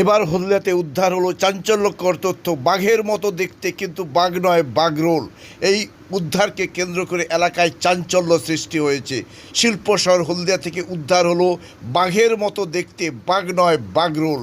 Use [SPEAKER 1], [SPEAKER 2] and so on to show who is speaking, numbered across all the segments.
[SPEAKER 1] এবার হলদিয়াতে উদ্ধার হলো চাঞ্চল্যকর তথ্য। বাঘের মতো দেখতে কিন্তু বাঘ নয় বাঘরোল এই উদ্ধারকে কেন্দ্র করে এলাকায় চাঞ্চল্য সৃষ্টি হয়েছে। শিল্প শহর হলদিয়া থেকে উদ্ধার হলো বাঘের মতো দেখতে বাঘ নয় বাঘরোল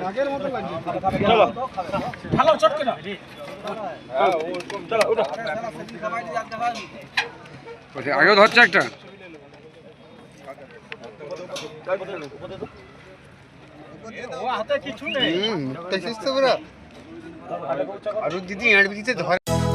[SPEAKER 2] বাঘরুল বাঘরুল কোথায় আগেও ধরছে একটা
[SPEAKER 3] আর দিদি এঁড় দিতে